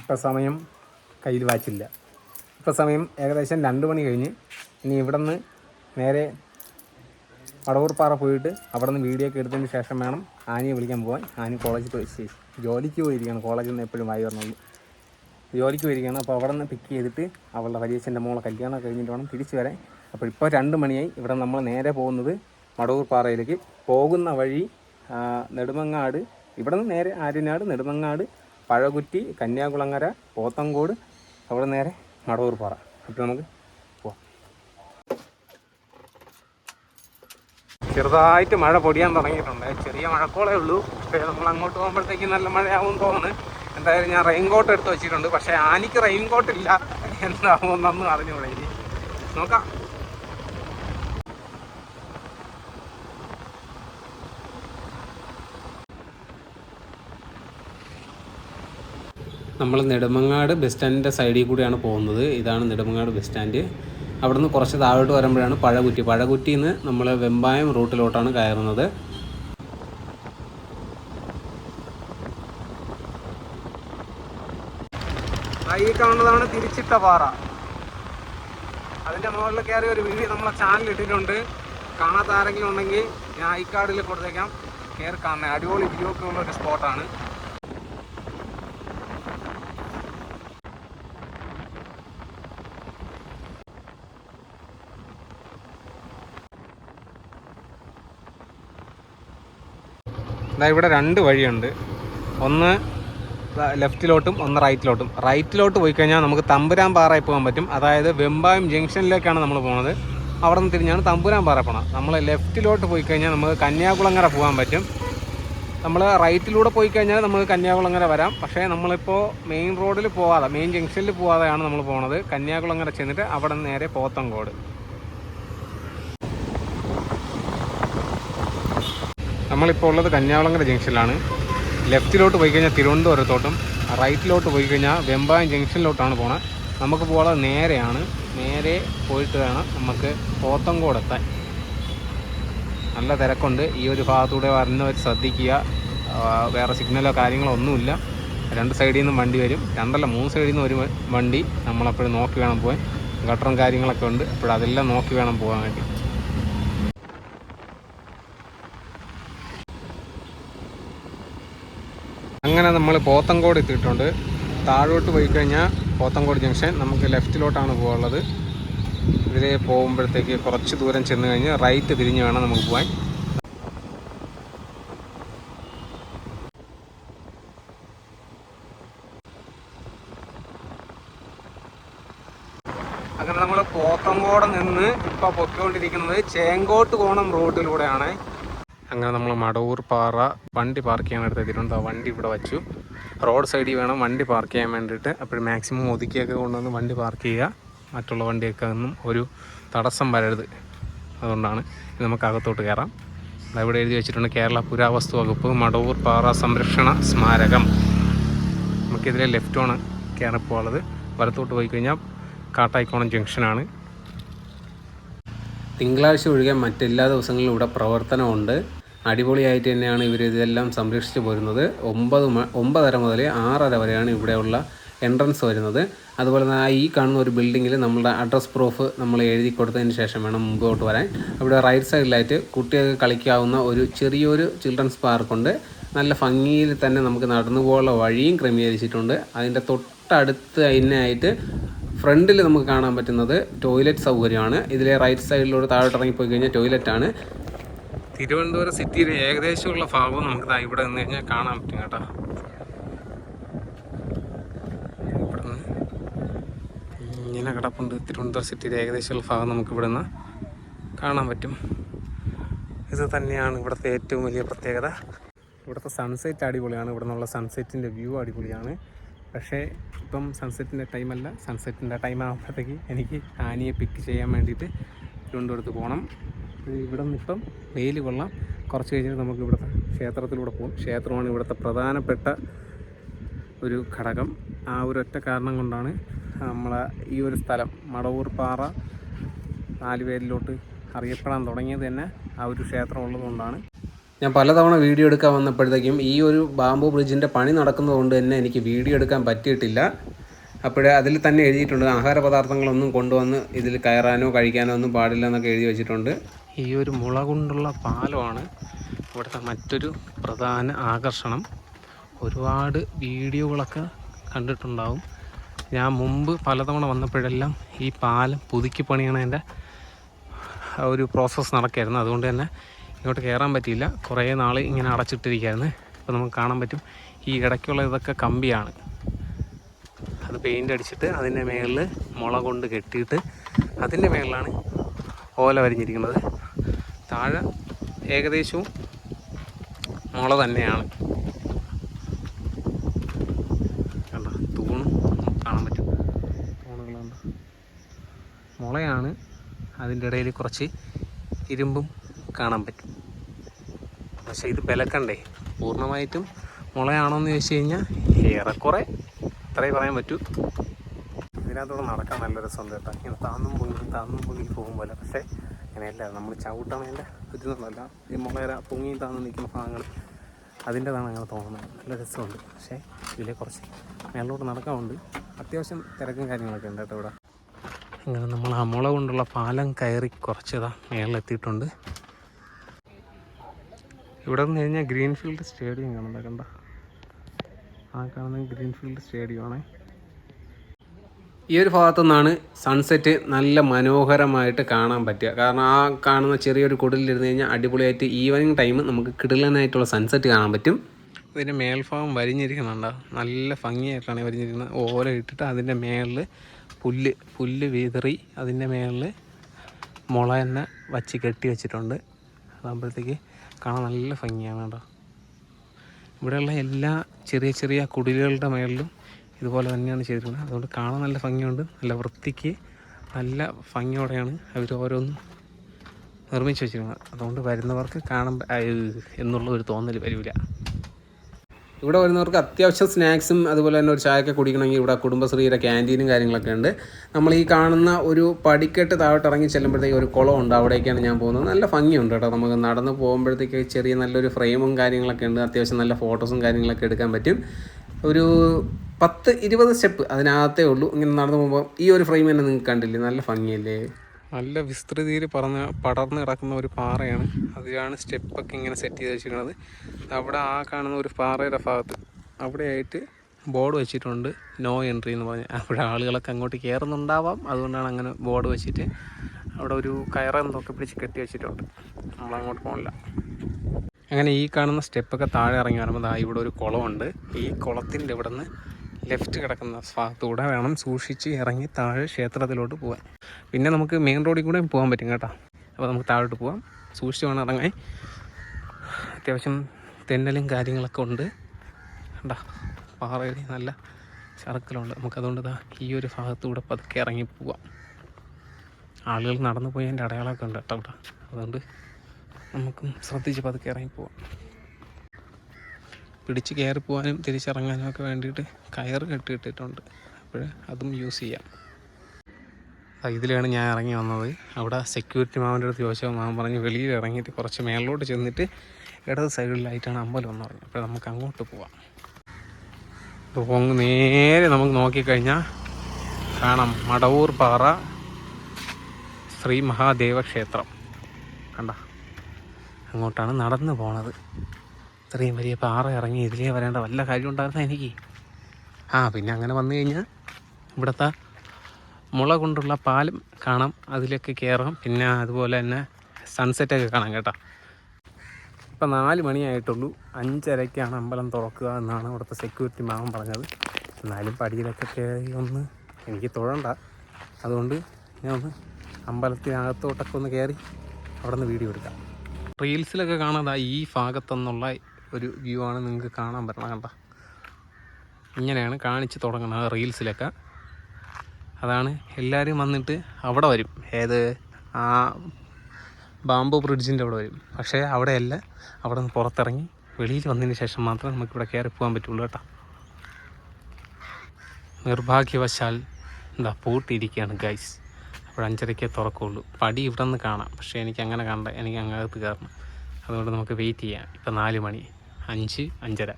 ഇപ്പം സമയം കയ്യിൽ വാച്ചില്ല. ഇപ്പം സമയം ഏകദേശം രണ്ട് മണി കഴിഞ്ഞ് ഇനി ഇവിടെ നിന്ന് നേരെ വടവൂർപ്പാറ പോയിട്ട് അവിടെ നിന്ന് വീഡിയോ ഒക്കെ എടുത്തതിന് ശേഷം വേണം ആനിയെ വിളിക്കാൻ പോകാൻ ആനി കോളേജിൽ പോയി. ജോലിക്ക് പോയിരിക്കുകയാണ്. കോളേജിൽ നിന്ന് എപ്പോഴും വായി വരണുള്ളൂ ജോലിക്ക് പോയിരിക്കുകയാണ്. അപ്പോൾ അവിടെ നിന്ന് പിക്ക് ചെയ്തിട്ട് അവളുടെ വലിയച്ഛന്റെ മോളെ കല്യാണം കഴിഞ്ഞിട്ട് വേണം തിരിച്ചു വരാൻ. അപ്പോൾ ഇപ്പോൾ രണ്ട് മണിയായി. ഇവിടെ നമ്മൾ നേരെ പോകുന്നത് മടവൂർ പാറയിലേക്ക് പോകുന്ന വഴി നെടുമങ്ങാട്. ഇവിടെ നിന്ന് നേരെ ആര്യനാട് നെടുമങ്ങാട് പഴകുറ്റി കന്യാകുളങ്ങര പോത്തങ്കോട് അവിടെ നേരെ മടവൂർ പാറ നമുക്ക് പോവാം. ചെറുതായിട്ട് മഴ പൊടിയാൻ തുടങ്ങിയിട്ടുണ്ട്. ചെറിയ മഴക്കോളേ ഉള്ളൂ. പക്ഷേ നമ്മൾ അങ്ങോട്ട് പോകുമ്പോഴത്തേക്ക് നല്ല മഴയാവും തോന്നുന്നു. എന്തായാലും ഞാൻ റെയിൻ കോട്ട് എടുത്ത് വെച്ചിട്ടുണ്ട്. പക്ഷേ ആനിക്ക് റെയിൻ കോട്ട് ഇല്ല എന്താവുമെന്നൊന്നും അറിഞ്ഞൂടെ ഇനി. നോക്കാം. നമ്മൾ നെടുമങ്ങാട് ബസ് സ്റ്റാൻഡിന്റെ സൈഡിൽ കൂടിയാണ് പോകുന്നത്. ഇതാണ് നെടുമങ്ങാട് ബസ് സ്റ്റാൻഡ്. അവിടെ നിന്ന് കുറച്ച് താഴോട്ട് വരുമ്പോഴാണ് പഴകുറ്റി. പഴകുറ്റിയിൽ നിന്ന് നമ്മൾ വെമ്പായം റൂട്ടിലോട്ടാണ് കയറുന്നത്. ഈ കാണുന്നതാണ് തിരിച്ചിട്ട പാറ. അതിന്റെ മുകളിൽ കയറി ഒരു വീഡിയോ നമ്മളെ ചാനൽ ഇട്ടിട്ടുണ്ട്. കാണാത്ത ആരെങ്കിലും ഉണ്ടെങ്കിൽ ഞാൻ ഐക്കാർഡിൽ കൊടുത്തേക്കാം. കയറി കാണുന്നത് അടിപൊളി വ്യൂ ഒക്കെ ഉള്ള ഒരു സ്പോട്ടാണ് ദാ ഇവിടെ രണ്ട് വഴിയുണ്ട്. ഒന്ന് ലെഫ്റ്റിലോട്ടും ഒന്ന് റൈറ്റിലോട്ടും. റൈറ്റിലോട്ട് പോയി കഴിഞ്ഞാൽ നമുക്ക് തമ്പുരാൻ പാറയിൽ പോകാൻ പറ്റും. അതായത് വെമ്പായം ജംഗ്ഷനിലേക്കാണ് നമ്മൾ പോകുന്നത് അവിടെ നിന്ന് തിരിഞ്ഞാണ് തമ്പുരാൻ പാറ പോകണം നമ്മൾ ലെഫ്റ്റിലോട്ട് പോയി കഴിഞ്ഞാൽ നമുക്ക് കന്യാകുളങ്ങര പോകാൻ പറ്റും. നമ്മൾ റൈറ്റിലൂടെ പോയി കഴിഞ്ഞാൽ നമുക്ക് കന്യാകുളങ്ങര വരാം. പക്ഷേ നമ്മളിപ്പോൾ മെയിൻ റോഡിൽ പോവാതെ മെയിൻ ജംഗ്ഷനിൽ പോവാതെയാണ് നമ്മൾ പോകുന്നത് കന്യാകുളങ്ങര ചെന്നിട്ട് അവിടെ നേരെ പോത്തങ്കോട്. നമ്മളിപ്പോൾ ഉള്ളത് കന്യാകുളങ്ങര ജംഗ്ഷനിലാണ്. ലെഫ്റ്റിലോട്ട് പോയി കഴിഞ്ഞാൽ തിരുവനന്തപുരത്തോട്ടും റൈറ്റിലോട്ട് പോയി കഴിഞ്ഞാൽ വെമ്പായം ജംഗ്ഷനിലോട്ടാണ് പോണത് നമുക്ക് പോകാതെ നേരെയാണ്. നേരെ പോയിട്ട് വേണം നമുക്ക് പോത്തങ്കോട് എത്താൻ നല്ല തിരക്കുണ്ട്. ഈ ഒരു ഭാഗത്തൂടെ വരുന്നവർ ശ്രദ്ധിക്കുക. വേറെ സിഗ്നലോ കാര്യങ്ങളോ ഒന്നുമില്ല. രണ്ട് സൈഡിൽ നിന്നും വണ്ടി വരും. രണ്ടല്ല മൂന്ന് സൈഡിൽ നിന്ന് ഒരു വണ്ടി നമ്മളപ്പോഴും നോക്കി വേണം പോകാൻ ഗട്ടറും കാര്യങ്ങളൊക്കെ ഉണ്ട്. അപ്പോഴതെല്ലാം നോക്കി വേണം പോകാൻ വേണ്ടി. അങ്ങനെ നമ്മൾ പോത്തങ്കോട് എത്തിയിട്ടുണ്ട്. താഴോട്ട് പോയി കഴിഞ്ഞാൽ പോത്തങ്കോട് ജംഗ്ഷൻ. നമുക്ക് ലെഫ്റ്റിലോട്ടാണ് പോകാനുള്ളത്. ഇവിടെ പോകുമ്പോഴത്തേക്ക് കുറച്ച് ദൂരം ചെന്ന് കഴിഞ്ഞ് റൈറ്റ് തിരിഞ്ഞ് വേണം നമുക്ക് പോകാൻ അങ്ങനെ നമ്മൾ പോത്തങ്കോട് നിന്ന് ഇപ്പോൾ പൊക്കോണ്ടിരിക്കുന്നത് ചേങ്കോട്ട് കോണം റോഡിലൂടെയാണ്. അങ്ങനെ നമ്മൾ മടവൂർ പാറ വണ്ടി പാർക്ക് ചെയ്യാൻ എടുത്ത് എത്തിയിട്ടുണ്ട് ആ വണ്ടി ഇവിടെ വച്ചു. റോഡ് സൈഡിൽ വേണം വണ്ടി പാർക്ക് ചെയ്യാൻ വേണ്ടിയിട്ട്. അപ്പോൾ മാക്സിമം ഒതുക്കിയൊക്കെ കൊണ്ടുവന്ന് വണ്ടി പാർക്ക് ചെയ്യുക. മറ്റുള്ള വണ്ടിയൊക്കെ ഒന്നും ഒരു തടസ്സം വരരുത്. അതുകൊണ്ടാണ് നമുക്ക് അകത്തോട്ട് കയറാം. അതവിടെ എഴുതി വെച്ചിട്ടുണ്ട് കേരള പുരാവസ്തു വകുപ്പ് മടവൂർ പാറ സംരക്ഷണ സ്മാരകം. നമുക്കിതിലെ ലെഫ്റ്റാണ് കയറിപ്പോളത് വലത്തോട്ട് പോയി കഴിഞ്ഞാൽ കാട്ടായിക്കോണം ജംഗ്ഷനാണ് തിങ്കളാഴ്ച ഒഴികെ മറ്റെല്ലാ ദിവസങ്ങളിലും ഇവിടെ പ്രവർത്തനമുണ്ട്. അടിപൊളിയായിട്ട് തന്നെയാണ് ഇവർ ഇതെല്ലാം സംരക്ഷിച്ചു പോരുന്നത്. ഒമ്പത് ഒമ്പതര മുതൽ ആറര വരെയാണ് ഇവിടെയുള്ള എൻട്രൻസ് വരുന്നത്. അതുപോലെ തന്നെ ഈ കാണുന്ന ഒരു ബിൽഡിങ്ങിൽ നമ്മുടെ അഡ്രസ് പ്രൂഫ് നമ്മൾ എഴുതി കൊടുത്തതിന് ശേഷം വേണം മുമ്പോട്ട് വരാൻ. ഇവിടെ റൈറ്റ് സൈഡിലായിട്ട് കുട്ടികൾക്ക് കളിക്കാവുന്ന ഒരു ചെറിയൊരു ചിൽഡ്രൻസ് പാർക്കുണ്ട് നല്ല ഭംഗിയിൽ തന്നെ നമുക്ക് നടന്നു പോകാനുള്ള വഴിയും ക്രമീകരിച്ചിട്ടുണ്ട്. അതിന്റെ തൊട്ടടുത്ത് അതിനായിട്ട് ഫ്രണ്ടിൽ നമുക്ക് കാണാൻ പറ്റുന്നത് ടോയ്ലറ്റ് സൗകര്യമാണ്. ഇതിലെ റൈറ്റ് സൈഡിലൂടെ താഴോട്ട് ഇറങ്ങിപ്പോയി കഴിഞ്ഞാൽ ടോയ്ലറ്റ് ആണ് തിരുവനന്തപുരം സിറ്റിയിലെ ഏകദേശമുള്ള ഭാഗവും നമുക്ക് ഇവിടെ നിന്ന് കഴിഞ്ഞാൽ കാണാൻ പറ്റും കേട്ടോ. ഇങ്ങനെ കിടപ്പുണ്ട്. തിരുവനന്തപുരം സിറ്റിയിലെ ഏകദേശമുള്ള ഭാഗം നമുക്ക് ഇവിടെ നിന്ന് കാണാൻ പറ്റും. ഇത് തന്നെയാണ് ഇവിടുത്തെ ഏറ്റവും വലിയ പ്രത്യേകത. ഇവിടുത്തെ സൺസെറ്റ് അടിപൊളിയാണ്. ഇവിടെ നിന്നുള്ള സൺസെറ്റിന്റെ വ്യൂ അടിപൊളിയാണ്. പക്ഷേ ഇപ്പം സൺസെറ്റിന്റെ ടൈമല്ല സൺസെറ്റിന്റെ ടൈം ആകുമ്പോഴത്തേക്ക് എനിക്ക് ആനിയെ പിക്ക് ചെയ്യാൻ വേണ്ടിയിട്ട് തിരുവനന്തപുരത്ത് പോകണം ഇവിടെ നിന്ന് ഇപ്പം വെയിൽ കൊള്ളാം. കുറച്ച് കഴിഞ്ഞിട്ട് നമുക്ക് ഇവിടുത്തെ ക്ഷേത്രത്തിലൂടെ പോകും ക്ഷേത്രമാണ് ഇവിടുത്തെ പ്രധാനപ്പെട്ട ഒരു ഘടകം. ആ ഒരു ഒറ്റ കാരണം കൊണ്ടാണ് നമ്മളെ ഈ ഒരു സ്ഥലം മടവൂർ പാറ നാല് അറിയപ്പെടാൻ തുടങ്ങിയത് തന്നെ ആ ഒരു ക്ഷേത്രം ഉള്ളതുകൊണ്ടാണ്. ഞാൻ പലതവണ വീഡിയോ എടുക്കാൻ വന്നപ്പോഴത്തേക്കും ഈ ഒരു ബാംബു ബ്രിഡ്ജിന്റെ പണി നടക്കുന്നതുകൊണ്ട് തന്നെ എനിക്ക് വീഡിയോ എടുക്കാൻ പറ്റിയിട്ടില്ല. അപ്പോഴേ അതിൽ തന്നെ എഴുതിയിട്ടുണ്ട്. ആഹാര പദാർത്ഥങ്ങളൊന്നും കൊണ്ടുവന്ന് ഇതിൽ കയറാനോ കഴിക്കാനോ ഒന്നും പാടില്ല എന്നൊക്കെ എഴുതി വെച്ചിട്ടുണ്ട്. ഈ ഒരു മുള കൊണ്ടുള്ള പാലമാണ് ഇവിടുത്തെ മറ്റൊരു പ്രധാന ആകർഷണം. ഒരുപാട് വീഡിയോകളൊക്കെ കണ്ടിട്ടുണ്ടാവും. ഞാൻ മുമ്പ് പലതവണ വന്നപ്പോഴെല്ലാം ഈ പാലം പുതുക്കി പണിയണതിന്റെ ഒരു പ്രോസസ്സ് നടക്കായിരുന്നു. അതുകൊണ്ട് തന്നെ ഇങ്ങോട്ട് കയറാൻ പറ്റിയില്ല. കുറേ നാൾ ഇങ്ങനെ അടച്ചിട്ടിരിക്കുകയായിരുന്നു. അപ്പോൾ നമുക്ക് കാണാൻ പറ്റും. ഈ ഇടയ്ക്കുള്ള ഇതൊക്കെ കമ്പിയാണ്. അത് പെയിന്റ് അടിച്ചിട്ട് അതിന്റെ മേളിൽ മുള കൊണ്ട് കെട്ടിയിട്ട് അതിന്റെ മേളിലാണ് ഓല വരിഞ്ഞിരിക്കുന്നത്. താഴെ ഏകദേശവും മുള തന്നെയാണ്. കണ്ടോ? കാണാൻ പറ്റും. മുളയാണ് അതിന്റെ ഇടയിൽ കുറച്ച് ഇരുമ്പും കാണാൻ പറ്റും. പക്ഷേ ഇത് ബലക്കണ്ടേ പൂർണമായിട്ടും മുളയാണോ എന്ന് ചോദിച്ചു കഴിഞ്ഞാൽ ഏറെക്കുറെ അത്രേ പറയാൻ പറ്റൂ. ഇതിനകത്തൂടെ നടക്കാൻ നല്ല രസമുണ്ട് ഇങ്ങനെ താന്നും പൊങ്ങി താന്നും പൊങ്ങി പോകും പോലെ പക്ഷേ അങ്ങനെയല്ല നമ്മൾ ചവിട്ടണേന്റെ ബുദ്ധിമുട്ടല്ല ഈ മുളയര പൊങ്ങി താന്ന് നിൽക്കുന്ന ഭാഗങ്ങൾ അതിന്റെതാണ് അങ്ങനെ തോന്നുന്നത്. നല്ല രസമുണ്ട്. പക്ഷേ ഇതിലെ കുറച്ച് മേളിലോട്ട് നടക്കാറുണ്ട് അത്യാവശ്യം തിരക്കും കാര്യങ്ങളൊക്കെ ഉണ്ട് കേട്ടോ ഇവിടെ. ഇങ്ങനെ നമ്മൾ ആ മുള കൊണ്ടുള്ള പാലം കയറി കുറച്ചതാ മേളിലെത്തിയിട്ടുണ്ട്. ഇവിടെ നിന്ന് കഴിഞ്ഞാൽ ഗ്രീൻഫീൽഡ് സ്റ്റേഡിയം കാണുന്നത് കണ്ട? ആ കാണുന്ന ഗ്രീൻഫീൽഡ് സ്റ്റേഡിയമാണ്. ഈ ഒരു ഭാഗത്തു നിന്നാണ് സൺസെറ്റ് നല്ല മനോഹരമായിട്ട് കാണാൻ പറ്റുക. കാരണം ആ കാണുന്ന ചെറിയൊരു കുടലിലിരുന്ന് കഴിഞ്ഞാൽ അടിപൊളിയായിട്ട് ഈവനിങ് ടൈം നമുക്ക് കിടലനായിട്ടുള്ള സൺസെറ്റ് കാണാൻ പറ്റും. ഇതിന്റെ മേൽഭാഗം വരിഞ്ഞിരിക്കുന്നുണ്ടോ? നല്ല ഭംഗിയായിട്ടാണ് വരിഞ്ഞിരിക്കുന്നത്. ഓല ഇട്ടിട്ട് അതിന്റെ മേളിൽ പുല്ല് പുല്ല് വിതറി അതിന്റെ മേളിൽ മുള തന്നെ വച്ച് കെട്ടി വെച്ചിട്ടുണ്ട്. അതാകുമ്പോഴത്തേക്ക് കാണാൻ നല്ല ഭംഗിയാണ് കേട്ടോ. ഇവിടെയുള്ള എല്ലാ ചെറിയ ചെറിയ കുടിലുകളുടെ മേളിലും ഇതുപോലെ തന്നെയാണ് ചെയ്തിരിക്കുന്നത്. അതുകൊണ്ട് കാണാൻ നല്ല ഭംഗിയുണ്ട്. നല്ല വൃത്തിക്ക് നല്ല ഭംഗിയോടെയാണ് അവർ ഓരോന്നും നിർമ്മിച്ച് വെച്ചിരിക്കുന്നത്. അതുകൊണ്ട് വരുന്നവർക്ക് കാണുമ്പോൾ എന്നുള്ള ഒരു തോന്നൽ വരില്ല. ഇവിടെ വരുന്നവർക്ക് അത്യാവശ്യം സ്നാക്സും അതുപോലെ തന്നെ ഒരു ചായയൊക്കെ കുടിക്കണമെങ്കിൽ ഇവിടെ കുടുംബശ്രീയുടെ ക്യാന്റീനും കാര്യങ്ങളൊക്കെ ഉണ്ട്. നമ്മൾ ഈ കാണുന്ന ഒരു പടിക്കെട്ട് താഴോട്ട് ഇറങ്ങി ചെല്ലുമ്പോഴത്തേക്ക് ഒരു കുളമുണ്ട് അവിടേക്കാണ് ഞാൻ പോകുന്നത്. നല്ല ഭംഗിയുണ്ട് കേട്ടോ. നമുക്ക് നടന്ന് പോകുമ്പോഴത്തേക്ക് ചെറിയ നല്ലൊരു ഫ്രെയിമും കാര്യങ്ങളൊക്കെ ഉണ്ട്. അത്യാവശ്യം നല്ല ഫോട്ടോസും കാര്യങ്ങളൊക്കെ എടുക്കാൻ പറ്റും. ഒരു പത്ത് ഇരുപത് സ്റ്റെപ്പ് അതിനകത്തേ ഉള്ളൂ. ഇങ്ങനെ നടന്നു പോകുമ്പോൾ ഈ ഒരു ഫ്രെയിം തന്നെ നിങ്ങൾക്ക് കണ്ടില്ലേ? നല്ല ഭംഗിയല്ലേ? നല്ല വിസ്തൃതിയിൽ പറന്ന് പടർന്ന് കിടക്കുന്ന ഒരു പാറയാണ്. അതിലാണ് സ്റ്റെപ്പൊക്കെ ഇങ്ങനെ സെറ്റ് ചെയ്ത് വെച്ചിരിക്കുന്നത്. അവിടെ ആ കാണുന്ന ഒരു പാറയുടെ ഭാഗത്ത് അവിടെയായിട്ട് ബോർഡ് വെച്ചിട്ടുണ്ട്. നോ എൻട്രി എന്ന് പറഞ്ഞ്. അവിടെ ആളുകളൊക്കെ അങ്ങോട്ട് കയറുന്നുണ്ടാവാം അതുകൊണ്ടാണ് അങ്ങനെ ബോർഡ് വെച്ചിട്ട് അവിടെ ഒരു കയറെന്തൊക്കെ പിടിച്ച് കെട്ടി വെച്ചിട്ടുണ്ട്. നമ്മളങ്ങോട്ട് പോകില്ല അങ്ങനെ ഈ കാണുന്ന സ്റ്റെപ്പൊക്കെ താഴെ ഇറങ്ങി വരുമ്പോൾ ഇവിടെ ഒരു കുളമുണ്ട്. ഈ കുളത്തിന്റെ ഇവിടെ നിന്ന് ലെഫ്റ്റ് കിടക്കുന്ന ഭാഗത്തൂടെ വേണം സൂക്ഷിച്ച് ഇറങ്ങി താഴെ ക്ഷേത്രത്തിലോട്ട് പോകാൻ പിന്നെ നമുക്ക് മെയിൻ റോഡിൽ കൂടെ പോകാൻ പറ്റും കേട്ടോ. അപ്പോൾ നമുക്ക് താഴോട്ട് പോകാം സൂക്ഷിച്ച് വേണം ഇറങ്ങാൻ. അത്യാവശ്യം തെന്നലും കാര്യങ്ങളൊക്കെ ഉണ്ട്. കണ്ടാ? പാറയിൽ നല്ല ചറക്കലുണ്ട്. നമുക്കതുകൊണ്ട് ദാ ഈ ഒരു ഭാഗത്തൂടെ പതുക്കെ ഇറങ്ങി പോവാം. ആളുകൾ നടന്നു പോയതിന്റെ അടയാളമൊക്കെ ഉണ്ട് കേട്ടോ അതുകൊണ്ട് നമുക്കും ശ്രദ്ധിച്ച് പതുക്കെ ഇറങ്ങി പോവാം. പിടിച്ച് കയറി പോകാനും തിരിച്ചിറങ്ങാനും ഒക്കെ വേണ്ടിയിട്ട് കയർ കെട്ടിയിട്ടിട്ടുണ്ട്. അപ്പോൾ അതും യൂസ് ചെയ്യാം. ഇതിലാണ് ഞാൻ ഇറങ്ങി വന്നത്. അവിടെ സെക്യൂരിറ്റി മാമന്റെ അടുത്ത് ചോദിച്ചപ്പോൾ മാമൻ പറഞ്ഞ് വെളിയിൽ ഇറങ്ങിയിട്ട് കുറച്ച് മേളിലോട്ട് ചെന്നിട്ട് ഇടത് സൈഡിലായിട്ടാണ് അമ്പലം എന്ന് പറഞ്ഞത് അപ്പോൾ നമുക്ക് അങ്ങോട്ട് പോവാം. അങ്ങ് നേരെ നമുക്ക് നോക്കിക്കഴിഞ്ഞാൽ കാണാം മടവൂർ പാറ ശ്രീ മഹാദേവ ക്ഷേത്രം കണ്ട? അങ്ങോട്ടാണ് നടന്നു പോണത്. ഇത്രയും വലിയ പാറ ഇറങ്ങി ഇതിലേ വരേണ്ട വല്ല കാര്യം ഉണ്ടായിരുന്ന എനിക്ക്? ആ പിന്നെ അങ്ങനെ വന്നു കഴിഞ്ഞാൽ ഇവിടുത്തെ മുള കൊണ്ടുള്ള പാലം കാണാം അതിലൊക്കെ കയറാം പിന്നെ അതുപോലെ തന്നെ സൺസെറ്റൊക്കെ കാണാം കേട്ടോ. ഇപ്പം നാല് മണിയായിട്ടുള്ളൂ അഞ്ചരയ്ക്കാണ് അമ്പലം തുറക്കുക എന്നാണ് ഇവിടുത്തെ സെക്യൂരിറ്റി മാമൻ പറഞ്ഞത്. എന്നാലും പടിയിലൊക്കെ കയറി ഒന്ന് എനിക്ക് തുഴണ്ട. അതുകൊണ്ട് ഞാൻ ഒന്ന് അമ്പലത്തിനകത്തോട്ടൊക്കെ ഒന്ന് കയറി അവിടെ നിന്ന് വീഡിയോ എടുക്കാം. റീൽസിലൊക്കെ കാണാതായി ഈ ഭാഗത്തുനിന്നുള്ള ഒരു വ്യൂ ആണ് നിങ്ങൾക്ക് കാണാൻ പറ്റണം കണ്ട? ഇങ്ങനെയാണ് കാണിച്ച് തുടങ്ങുന്നത് റീൽസിലൊക്കെ. അതാണ് എല്ലാവരും വന്നിട്ട് അവിടെ വരും. ഏത്? ആ ബാംബു ബ്രിഡ്ജിന്റെ അവിടെ വരും. പക്ഷേ അവിടെയല്ല. അവിടെ നിന്ന് പുറത്തിറങ്ങി വെളിയിൽ വന്നതിന് ശേഷം മാത്രമേ നമുക്കിവിടെ കയറി പോകാൻ പറ്റുള്ളൂ കേട്ടോ. നിർഭാഗ്യവശാൽ എന്താ പൂട്ടിയിരിക്കുകയാണ് ഗൈസ് അപ്പോൾ അഞ്ചരയ്ക്കേ തുറക്കുള്ളൂ. പടി ഇവിടെ നിന്ന് കാണാം. പക്ഷേ എനിക്ക് അങ്ങനെ കണ്ട എനിക്ക് അങ്ങകത്ത് കയറണം. അതുകൊണ്ട് നമുക്ക് വെയിറ്റ് ചെയ്യാം. ഇപ്പം നാല് മണി. അഞ്ച് അഞ്ചര.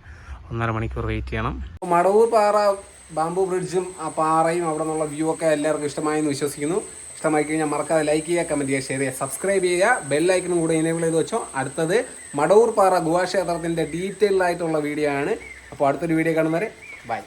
ഒന്നര മണിക്കൂർ വെയിറ്റ് ചെയ്യണം. മടവൂർ പാറ ബാംബു ബ്രിഡ്ജും ആ പാറയും അവിടെ നിന്നുള്ള വ്യൂ ഒക്കെ എല്ലാവർക്കും ഇഷ്ടമായി എന്ന് വിശ്വസിക്കുന്നു. ഇഷ്ടമായി കഴിഞ്ഞാൽ മറക്കാതെ ലൈക്ക് ചെയ്യുക കമന്റ് ചെയ്യുക ഷെയർ ചെയ്യുക സബ്സ്ക്രൈബ് ചെയ്യുക. ബെല്ലൈക്കനും കൂടെ എനേബിൾ ചെയ്ത് വെച്ചോ. അടുത്തത് മടവൂർ പാറ ഗുഹാക്ഷേത്രത്തിന്റെ ഡീറ്റെയിൽഡ് ആയിട്ടുള്ള വീഡിയോ ആണ്. അപ്പോൾ അടുത്തൊരു വീഡിയോ കാണുന്നവരെ ബൈ